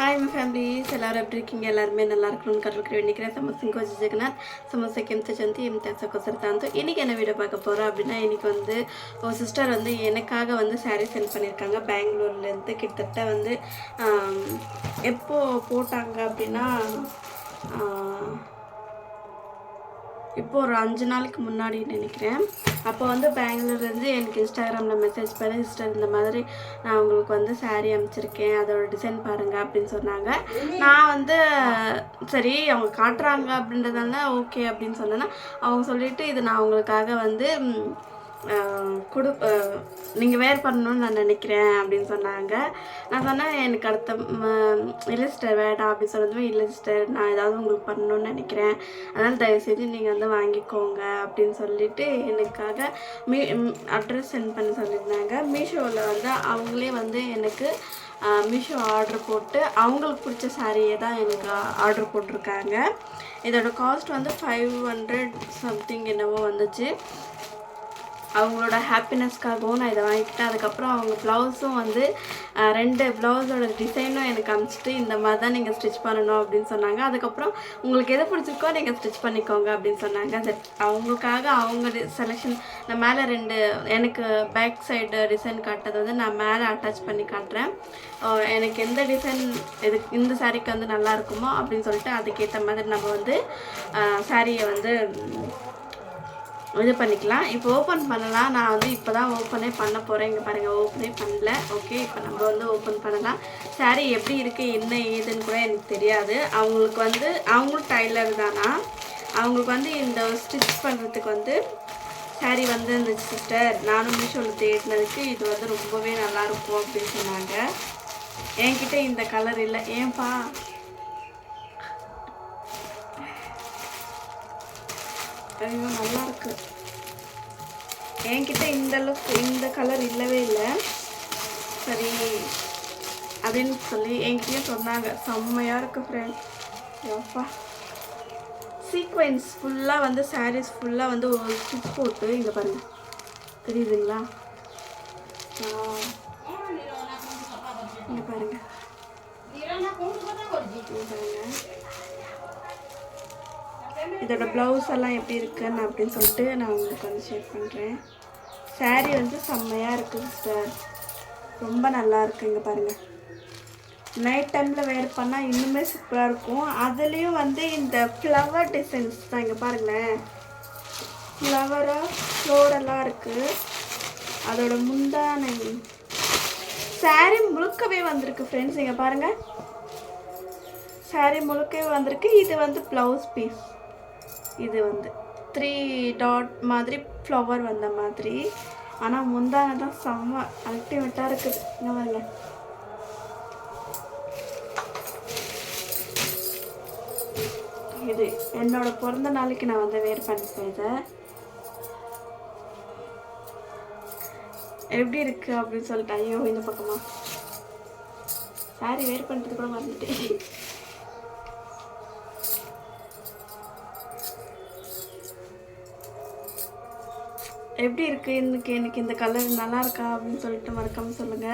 Hi my families எல்லோரும் எப்படி இருக்கீங்க எல்லாருமே நல்லா இருக்கணும்னு கடற்கரை வேண்டிக்கிறேன் சமஸ்திங் கோச்சி ஜெகநாத் சமஸ்தக்கு எம் சந்தி எம்த சக்கோசரத்தாந்து இன்றைக்கி என்ன வீடியோ பார்க்க போகிறோம் அப்படின்னா இன்றைக்கி வந்து ஒரு சிஸ்டர் வந்து எனக்காக வந்து சாரீ சென்ட் பண்ணியிருக்காங்க பெங்களூர்லேருந்து கிட்டத்தட்ட வந்து எப்போது போட்டாங்க அப்படின்னா இப்போ ஒரு அஞ்சு நாளைக்கு முன்னாடி நினைக்கிறேன். அப்போ வந்து பெங்களூர்லேருந்து எனக்கு இன்ஸ்டாகிராமில் மெசேஜ் பண்ணி சிஸ்டர் இந்த மாதிரி நான் உங்களுக்கு வந்து saree அனுப்பிச்சிருக்கேன் அதோட டிசைன் பாருங்கள் அப்படின்னு சொன்னாங்க. நான் வந்து சரி அவங்க காட்டுறாங்க அப்படின்றதால ஓகே அப்படின்னு சொன்னேன்னா அவங்க சொல்லிட்டு இது நான் உங்களுக்காக வந்து கொடு நீங்கள் வேர் பண்ணணும்னு நான் நினைக்கிறேன் அப்படின்னு சொன்னாங்க. நான் சொன்னேன் எனக்கு அடுத்த இல்லஸ்டர் இல்லை சிஸ்டர் வேண்டாம் அப்படின்னு சொன்னதுமே இல்லை சிஸ்டர் நான் ஏதாவது உங்களுக்கு பண்ணணும்னு நினைக்கிறேன். அதனால் தயவு செஞ்சு நீங்கள் வந்து வாங்கிக்கோங்க அப்படின்னு சொல்லிட்டு எனக்காக மீ அட்ரஸ் சென்ட் பண்ணி சொல்லியிருந்தாங்க. மீஷோவில் வந்து அவங்களே வந்து எனக்கு மீஷோ ஆர்டர் போட்டு அவங்களுக்கு பிடிச்ச சாரியே தான் எனக்கு ஆர்டர் போட்டிருக்காங்க. இதோட காஸ்ட் வந்து ஃபைவ் ஹண்ட்ரட் சம்திங் என்னவோ வந்துச்சு. அவங்களோட ஹாப்பினஸ்க்காகவும் நான் இதை வாங்கிக்கிட்டேன். அதுக்கப்புறம் அவங்க ப்ளவுஸும் வந்து ரெண்டு ப்ளவுஸோட டிசைனும் எனக்கு அனுப்பிச்சிட்டு இந்த மாதிரி தான் நீங்கள் ஸ்டிச் பண்ணணும் அப்படின்னு சொன்னாங்க. அதுக்கப்புறம் உங்களுக்கு எது பிடிச்சிருக்கோ நீங்கள் ஸ்டிச் பண்ணிக்கோங்க அப்படின்னு சொன்னாங்க. சரி அவங்களுக்காக அவங்க செலெக்ஷன் நான் மேலே ரெண்டு எனக்கு பேக் சைடு டிசைன் காட்டுறது வந்து நான் மேலே அட்டாச் பண்ணி காட்டுறேன். எனக்கு எந்த டிசைன் இது இந்த சாரீக்கு வந்து நல்லா இருக்குமோ அப்படின்னு சொல்லிட்டு அதுக்கேற்ற மாதிரி நம்ம வந்து சாரியை வந்து இது பண்ணிக்கலாம். இப்போ ஓப்பன் பண்ணலாம். நான் வந்து இப்போ தான் ஓப்பனே பண்ண போகிறேன் இங்கே பாருங்கள் ஓப்பனே பண்ணல. ஓகே இப்போ நம்ம வந்து ஓப்பன் பண்ணலாம். Saree எப்படி இருக்குது என்ன ஏதுன்னு கூட எனக்கு தெரியாது. அவங்களுக்கு வந்து அவங்களும் டைலர் தானா? அவங்களுக்கு வந்து இந்த ஸ்டிச் பண்ணுறதுக்கு வந்து saree வந்து இருந்துச்சு சிஸ்டர் நானும் மீஷோவில் தேடினதுக்கு இது வந்து ரொம்பவே நல்லா இருக்கும் அப்படின்னு சொன்னாங்க. என்கிட்ட இந்த கலர் இல்லை. ஏன்பா? ஐயோ நல்லா இருக்கு. என்கிட்ட இந்த அளவுக்கு இந்த கலர் இல்லவே இல்லை. சரி அப்படின்னு சொல்லி என்கிட்டயும் சொன்னாங்க. செம்மையாக இருக்கு ஃப்ரெண்ட் எப்பா. சீக்வென்ஸ் ஃபுல்லாக வந்து சாரீஸ் ஃபுல்லாக வந்து ஒரு ஸ்டிச் போட்டு இங்கே பாருங்கள் தெரியுதுங்களா? இங்கே பாருங்கள் பாருங்க. இதோட ப்ளவுஸ் எல்லாம் எப்படி இருக்குன்னு அப்படின்னு சொல்லிட்டு நான் உங்களுக்கு வந்து ஷேர் பண்ணுறேன் saree வந்து செம்மையாக இருக்குது சிஸ்டர் ரொம்ப நல்லா இருக்கு இங்கே பாருங்கள் நைட் டைமில் வேர் பண்ணால் இன்னுமே சூப்பராக இருக்கும். அதுலேயும் வந்து இந்த ஃப்ளவர் டிசைன்ஸ் தான் இங்கே பாருங்களேன். ஃப்ளவராக ஃப்ளோரெல்லாம் இருக்குது அதோட முந்தானை saree முழுக்கவே வந்திருக்கு ஃப்ரெண்ட்ஸ் இங்கே பாருங்கள் saree முழுக்கவே வந்திருக்கு. இது வந்து ப்ளவுஸ் பீஸ் இது வந்து த்ரீ டாட் மாதிரி ஃப்ளவர் வந்த மாதிரி. ஆனால் முந்தானை தான் செம்ம அல்டிமேட்டாக இருக்குது. இங்கே இது என்னோட பிறந்த நாளைக்கு நான் வந்து வேர் பண்ணி செய்தேன் எப்படி இருக்கு அப்படின்னு சொல்லிட்டு ஐயோ இந்த பக்கமாக சாரி வேர் பண்ணுறது கூட மறந்துட்டேன். எப்படி இருக்குது எனக்கு எனக்கு இந்த கலர் நல்லா இருக்கா அப்படின்னு சொல்லிட்டு மறக்காம சொல்லுங்க.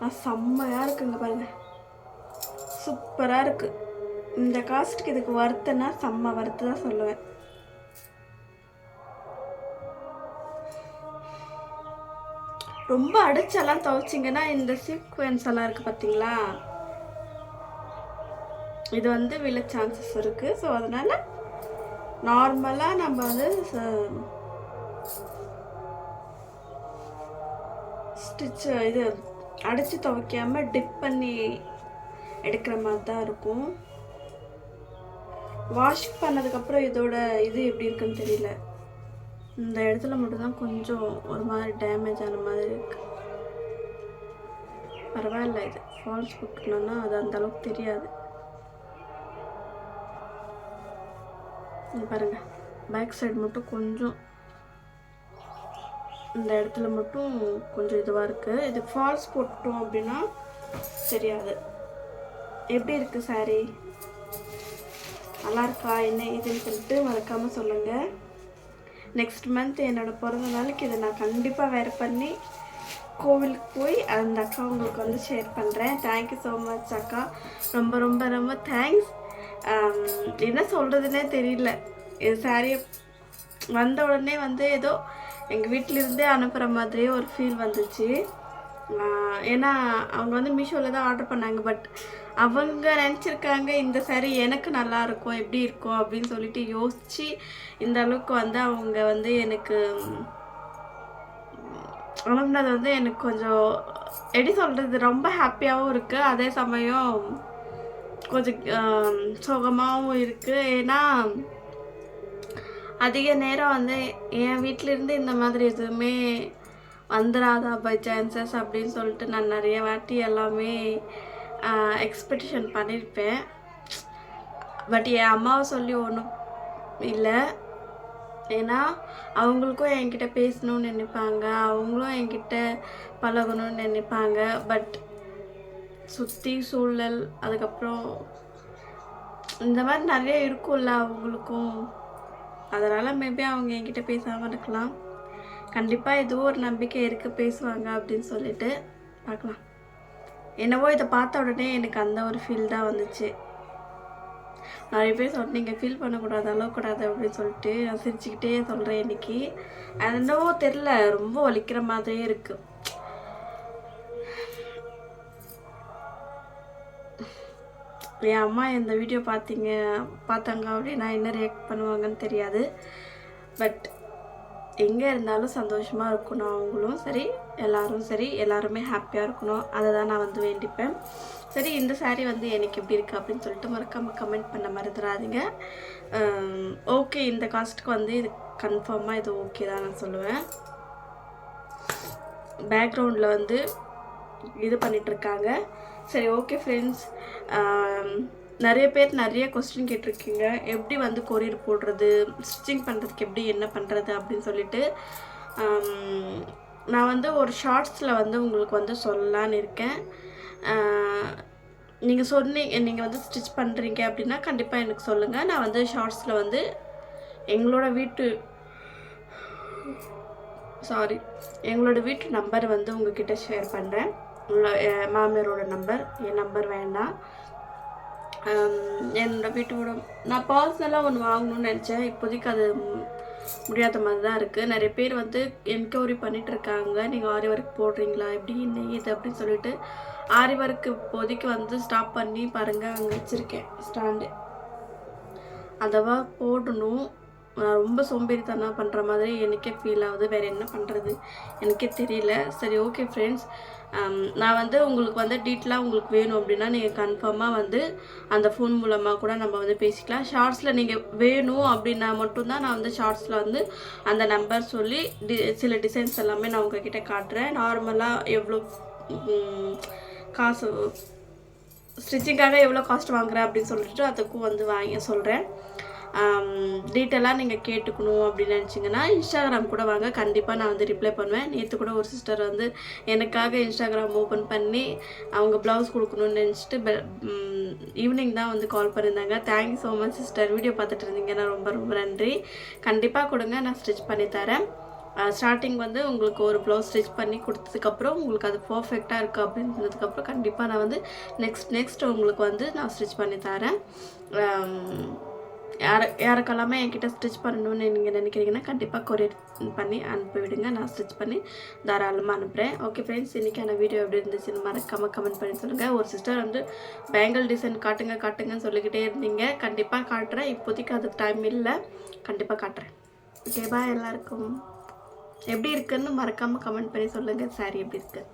நான் இருக்குங்க பாருங்க. சூப்பராக இருக்குது இந்த காஸ்ட்டுக்கு இதுக்கு வருத்தனா செம்ம வறுத்து தான் சொல்லுவேன். ரொம்ப அடிச்செல்லாம் துவைச்சிங்கன்னா இந்த சீக்வன்ஸ் எல்லாம் இருக்குது பார்த்தீங்களா இது வந்து விழ சான்சஸ் இருக்குது ஸோ அதனால் நார்மலாக நம்ம வந்து ஸ்டிச் இது அடித்து துவைக்காம டிப் பண்ணி எடுக்கிற மாதிரி தான் இருக்கும். வாஷ் பண்ணதுக்கப்புறம் இதோட இது எப்படி இருக்குன்னு தெரியல. இந்த இடத்துல மட்டும்தான் கொஞ்சம் ஒரு மாதிரி டேமேஜ் ஆன மாதிரி இருக்கு. பரவாயில்ல இது ஃபால்ஸ் போட்டுக்கணும்னா அது அந்த அளவுக்கு தெரியாது. பாருங்கள் பாருங்க. பேக் சைடு மட்டும் கொஞ்சம் இந்த இடத்துல மட்டும் கொஞ்சம் இதுவாக இருக்குது இது ஃபால்ஸ் போட்டோம் அப்படின்னா தெரியாது. எப்படி இருக்குது சாரி நல்லா இருக்கா? என்ன இதுன்னு சொல்லிட்டு மறக்காமல் சொல்லுங்கள் நெக்ஸ்ட் மந்த் என்னோட பிறந்த நாளைக்கு இதை நான் கண்டிப்பாக வேறு பண்ணி கோவிலுக்கு போய் அந்த அக்கா உங்களுக்கு வந்து ஷேர் பண்ணுறேன் தேங்க்யூ ஸோ மச் அக்கா. ரொம்ப ரொம்ப ரொம்ப தேங்க்ஸ் um, என்ன சொல்கிறதுனே தெரியல. இது சாரியை வந்த உடனே வந்து ஏதோ எங்கள் வீட்டிலிருந்தே அனுப்புகிற மாதிரியே ஒரு ஃபீல் வந்துச்சு. ஏன்னா அவங்க வந்து மீஷோவில் தான் ஆர்டர் பண்ணாங்க பட் அவங்க நினச்சிருக்காங்க இந்த saree எனக்கு நல்லா இருக்கும் எப்படி இருக்கும் அப்படின்னு சொல்லிட்டு யோசித்து இந்த அளவுக்கு வந்து அவங்க வந்து எனக்கு அனுப்புனது வந்து எனக்கு கொஞ்சம் எப்படி சொல்கிறது ரொம்ப ஹாப்பியாகவும் இருக்குது அதே சமயம் கொஞ்சம் சுகமாகவும் சோகமாகவும் இருக்குது ஏன்னா அதிக நேரம் வந்து என் வீட்டிலேருந்து இந்த மாதிரி எதுவுமே வந்துடாதா பை சான்சஸ் அப்படின்னு சொல்லிட்டு நான் நிறைய வாட்டி எல்லாமே எக்ஸ்பெக்டேஷன் பண்ணியிருப்பேன் பட் என் அம்மாவை சொல்லி ஒன்றும் இல்லை. ஏன்னா அவங்களுக்கும் என்கிட்ட பேசணும்னு நினைப்பாங்க. அவங்களும் என்கிட்ட பழகணும்னு நினைப்பாங்க. பட் சுற்றி சூழல் அதுக்கப்புறம் இந்த மாதிரி நிறைய இருக்கும்ல அவங்களுக்கும். அதனால் மேபி அவங்க என்கிட்ட பேசாமல் இருக்கலாம். கண்டிப்பாக ஏதோ ஒரு நம்பிக்கை இருக்குது பேசுவாங்க அப்படின்னு சொல்லிட்டு பார்க்கலாம். என்னவோ இதை பார்த்த உடனே எனக்கு அந்த ஒரு ஃபீல் தான் வந்துச்சு. நிறைய பேர் சொன்னீங்க ஃபீல் பண்ணக்கூடாது அழக்கூடாது அப்படின்னு சொல்லிட்டு நான் சிரிச்சுக்கிட்டே சொல்கிறேன் இன்னைக்கு. அது என்னவோ தெரில ரொம்ப வலிக்கிற மாதிரியே இருக்குது என் அம்மா இந்த வீடியோ பார்த்தீங்க பார்த்தாங்க அப்படின்னா என்ன ரியாக்ட் பண்ணுவாங்கன்னு தெரியாது. பட் எங்கே இருந்தாலும் சந்தோஷமாக இருக்கணும் அவங்களும் சரி எல்லோரும் சரி எல்லாருமே ஹாப்பியாக இருக்கணும். அதை தான் நான் வந்து வேண்டிப்பேன். சரி இந்த saree வந்து எனக்கு எப்படி இருக்குது அப்படின்னு சொல்லிட்டு மறக்காமல் கமெண்ட் பண்ண மறந்துடாதீங்க. ஓகே இந்த காஸ்ட்டுக்கு வந்து இது கன்ஃபார்மாக இது ஓகே தான் நான் சொல்லுவேன். பேக்ரவுண்டில் வந்து இது பண்ணிகிட்ருக்காங்க இருக்காங்க. சரி ஓகே ஃப்ரெண்ட்ஸ் நிறைய பேர் நிறைய கொஸ்டின் கேட்டிருக்கீங்க. எப்படி வந்து கொரியர் போடுறது ஸ்டிச்சிங் பண்ணுறதுக்கு எப்படி என்ன பண்ணுறது அப்படின்னு சொல்லிட்டு நான் வந்து ஒரு ஷார்ட்ஸில் வந்து உங்களுக்கு வந்து சொல்லலான்னு இருக்கேன். நீங்கள் சொன்னீங்க நீங்கள் வந்து ஸ்டிச் பண்ணுறீங்க அப்படின்னா கண்டிப்பாக எனக்கு சொல்லுங்கள் நான் வந்து ஷார்ட்ஸில் வந்து எங்களோட வீட்டு சாரி எங்களோட வீட்டு நம்பர் வந்து உங்ககிட்ட ஷேர் பண்ணுறேன் மாமியாரோட நம்பர் என் நம்பர் வேண்டாம். என்னோடய என்னோட வீட்டோட நான் பர்சனலாக ஒன்று வாங்கணும்னு நினச்சேன். இப்போதைக்கு அது முடியாத மாதிரி தான் இருக்குது நிறைய பேர் வந்து என்கொயரி பண்ணிகிட்ருக்காங்க இருக்காங்க. நீங்கள் ஆரி ஒர்க் போடுறீங்களா? எப்படி என்ன இது அப்படின்னு சொல்லிட்டு ஆரி ஒர்க் இப்போதைக்கு வந்து ஸ்டாப் பண்ணி பாருங்கள் அங்கே வச்சுருக்கேன் ஸ்டாண்டு அதவா போடணும். நான் ரொம்ப சோம்பேறித்தனம் பண்ணுற மாதிரி எனக்கே ஃபீல் ஆகுது. வேறு என்ன பண்ணுறது எனக்கே தெரியல. சரி ஓகே ஃப்ரெண்ட்ஸ் நான் வந்து உங்களுக்கு வந்து டீட்டெயிலாக உங்களுக்கு வேணும் அப்படின்னா நீங்கள் கன்ஃபார்மாக வந்து அந்த ஃபோன் மூலமாக கூட நம்ம வந்து பேசிக்கலாம். ஷார்ட்ஸில் நீங்கள் வேணும் அப்படின்னா மட்டும்தான் நான் வந்து ஷார்ட்ஸில் வந்து அந்த நம்பர் சொல்லி டி சில டிசைன்ஸ் எல்லாமே நான் உங்ககிட்ட காட்டுறேன். நார்மலாக எவ்வளோ காசு ஸ்டிச்சிங்காக எவ்வளோ காஸ்ட் வாங்குகிறேன் அப்படின்னு சொல்லிட்டு அதுக்கும் வந்து வாங்கி சொல்கிறேன் டீட்டெயிலாக நீங்கள் கேட்டுக்கணும் அப்படின்னு நினச்சிங்கன்னா இன்ஸ்டாகிராம் கூட வாங்க. கண்டிப்பாக நான் வந்து ரிப்ளை பண்ணுவேன். நேற்று கூட ஒரு சிஸ்டர் வந்து எனக்காக இன்ஸ்டாகிராம் ஓப்பன் பண்ணி அவங்க ப்ளவுஸ் கொடுக்கணும்னு நினச்சிட்டு ஈவினிங் தான் வந்து கால் பண்ணியிருந்தாங்க thanks so much sister video பார்த்துட்டு இருந்தீங்கன்னா ரொம்ப ரொம்ப நன்றி. கண்டிப்பாக கொடுங்க. நான் ஸ்டிச் பண்ணி தரேன். ஸ்டார்டிங் வந்து உங்களுக்கு ஒரு ப்ளவுஸ் ஸ்டிச் பண்ணி கொடுத்ததுக்கப்புறம் உங்களுக்கு அது பர்ஃபெக்டாக இருக்குது அப்படின்றதுக்கப்புறம் கண்டிப்பாக நான் வந்து நெக்ஸ்ட் நெக்ஸ்ட் உங்களுக்கு வந்து நான் ஸ்டிச் பண்ணி தரேன். யார் யாருக்கெல்லாமே என்கிட்ட ஸ்டிச் பண்ணணும்னு நீங்கள் நினைக்கிறீங்கன்னா கண்டிப்பாக கொரியர் பண்ணி அனுப்பிவிடுங்க நான் ஸ்டிச் பண்ணி தாராளமாக அனுப்புகிறேன் ஓகே ஃப்ரெண்ட்ஸ் இன்றைக்கான வீடியோ எப்படி இருந்துச்சுன்னு மறக்காமல் கமெண்ட் பண்ணி சொல்லுங்கள் ஒரு சிஸ்டர் வந்து பேங்கிள் டிசைன் காட்டுங்க காட்டுங்கன்னு சொல்லிக்கிட்டே இருந்தீங்க. கண்டிப்பாக காட்டுறேன். இப்போதைக்கு அதுக்கு டைம் இல்லை. கண்டிப்பாக காட்டுறேன். ஓகே பாய் எல்லாருக்கும். எப்படி இருக்குன்னு மறக்காமல் கமெண்ட் பண்ணி சொல்லுங்கள் சாரி எப்படி இருக்குது